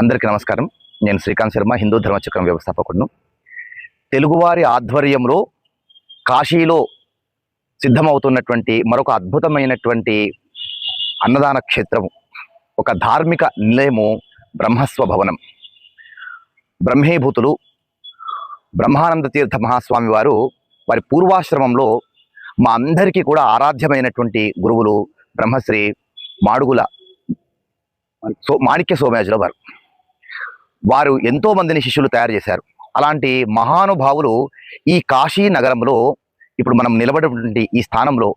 అందరికీ నమస్కారం. నేను శ్రీకాంత్ శర్మ హిందూ ధర్మచక్రం వ్యవస్థాపకుడును. తెలుగువారి ఆధ్వర్యంలో కాశీలో సిద్ధమవుతున్నటువంటి మరొక అద్భుతమైనటువంటి అన్నదాన క్షేత్రము ఒక ధార్మిక నిలయము బ్రహ్మస్వ భవనం. బ్రహ్మీభూతులు బ్రహ్మానంద తీర్థ మహాస్వామి వారు వారి పూర్వాశ్రమంలో మా అందరికీ కూడా ఆరాధ్యమైనటువంటి గురువులు బ్రహ్మశ్రీ మాడుగుల సో మాణిక్య సోమయాజుల వారు. వారు ఎంతో మందిని శిష్యులు తయారు చేశారు. అలాంటి మహానుభావులు ఈ కాశీ నగరంలో ఇప్పుడు మనం నిలబడినటువంటి ఈ స్థానంలో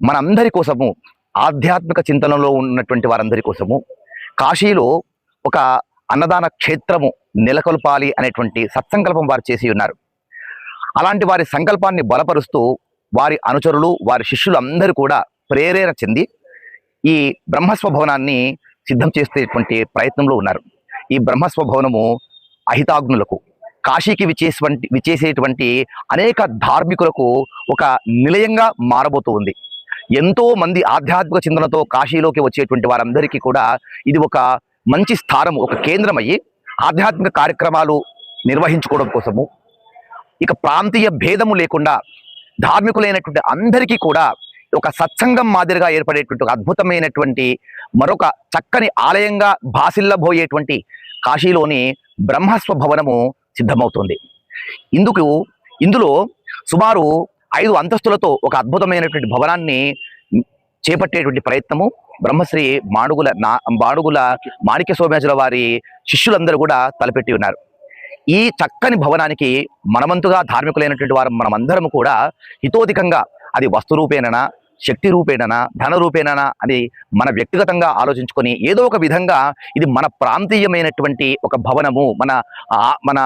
మనందరి కోసము ఆధ్యాత్మిక చింతనలో ఉన్నటువంటి వారందరి కోసము కాశీలో ఒక అన్నదాన క్షేత్రము నెలకొల్పాలి అనేటువంటి సత్సంకల్పం వారు చేసి ఉన్నారు. అలాంటి వారి సంకల్పాన్ని బలపరుస్తూ వారి అనుచరులు వారి శిష్యులు అందరూ కూడా ప్రేరేణ చెంది ఈ బ్రహ్మస్వ భవనాన్ని సిద్ధం చేసేటువంటి ప్రయత్నంలో ఉన్నారు. ఈ బ్రహ్మస్వభవనము అహితాగ్నులకు కాశీకి విచేటువంటి విచేసేటువంటి అనేక ధార్మికులకు ఒక నిలయంగా మారబోతూ ఉంది. ఎంతో మంది ఆధ్యాత్మిక చింతనతో కాశీలోకి వచ్చేటువంటి వారందరికీ కూడా ఇది ఒక మంచి స్థానం ఒక కేంద్రం అయ్యి ఆధ్యాత్మిక కార్యక్రమాలు నిర్వహించుకోవడం కోసము ఇక ప్రాంతీయ భేదము లేకుండా ధార్మికులైనటువంటి అందరికీ కూడా ఒక సత్సంగం మాదిరిగా ఏర్పడేటువంటి ఒక అద్భుతమైనటువంటి మరొక చక్కని ఆలయంగా భాసిల్లబోయేటువంటి కాశీలోని బ్రహ్మస్వ భవనము సిద్ధమవుతుంది. ఇందుకు ఇందులో సుమారు ఐదు అంతస్తులతో ఒక అద్భుతమైనటువంటి భవనాన్ని చేపట్టేటువంటి ప్రయత్నము. బ్రహ్మశ్రీ మాడుగుల నా మాడుగుల మాణిక్య సోమేశ్వర వారి శిష్యులందరూ కూడా తలపెట్టి ఉన్నారు. ఈ చక్కని భవనానికి మనమంతుగా ధార్మికులైనటువంటి వారు మనమందరము కూడా హితోధికంగా అది వస్తు రూపేణనా శక్తి రూపేణనా ధన రూపేణనా అని మన వ్యక్తిగతంగా ఆలోచించుకొని ఏదో ఒక విధంగా ఇది మన ప్రాంతీయమైనటువంటి ఒక భవనము మన ఆ- మన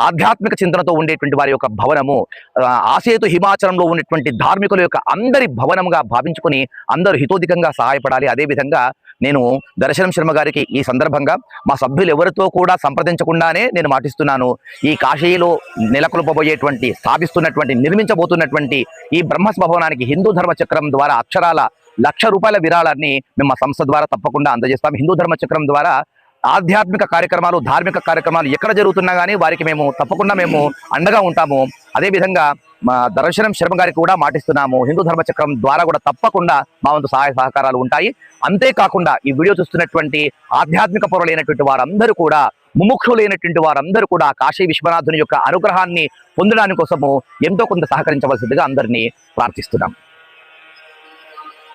ఆధ్యాత్మిక చింతనతో ఉండేటువంటి వారి యొక్క భవనము ఆసేతు హిమాచలంలో ఉన్నటువంటి ధార్మికుల యొక్క అందరి భవనంగా భావించుకొని అందరూ హితోధికంగా సహాయపడాలి. అదేవిధంగా నేను దర్శనం శర్మ గారికి ఈ సందర్భంగా మా సభ్యులు ఎవరితో కూడా సంప్రదించకుండానే నేను మాటిస్తున్నాను. ఈ కాశీలో నెలకొల్పబోయేటువంటి స్థాపిస్తున్నటువంటి నిర్మించబోతున్నటువంటి ఈ బ్రహ్మస్ భవనానికి హిందూ ధర్మ చక్రం ద్వారా అక్షరాల లక్ష రూపాయల విరాళాన్ని మేము మా సంస్థ ద్వారా తప్పకుండా అందజేస్తాం. హిందూ ధర్మ చక్రం ద్వారా ఆధ్యాత్మిక కార్యక్రమాలు ధార్మిక కార్యక్రమాలు ఎక్కడ జరుగుతున్నా కానీ వారికి మేము తప్పకుండా మేము అండగా ఉంటాము. అదేవిధంగా మా దర్శనం శర్మ గారికి కూడా మాటిస్తున్నాము. హిందూ ధర్మ చక్రం ద్వారా కూడా తప్పకుండా మా వంతు సహాయ సహకారాలు ఉంటాయి. అంతేకాకుండా ఈ వీడియో చూస్తున్నటువంటి ఆధ్యాత్మిక పొరలైనటువంటి వారందరూ కూడా ముముక్షులైనటువంటి వారందరూ కూడా కాశీ విశ్వనాథుని యొక్క అనుగ్రహాన్ని పొందడానికి కోసము ఎంతో కొంత సహకరించవలసిందిగా అందరినీ ప్రార్థిస్తున్నాం.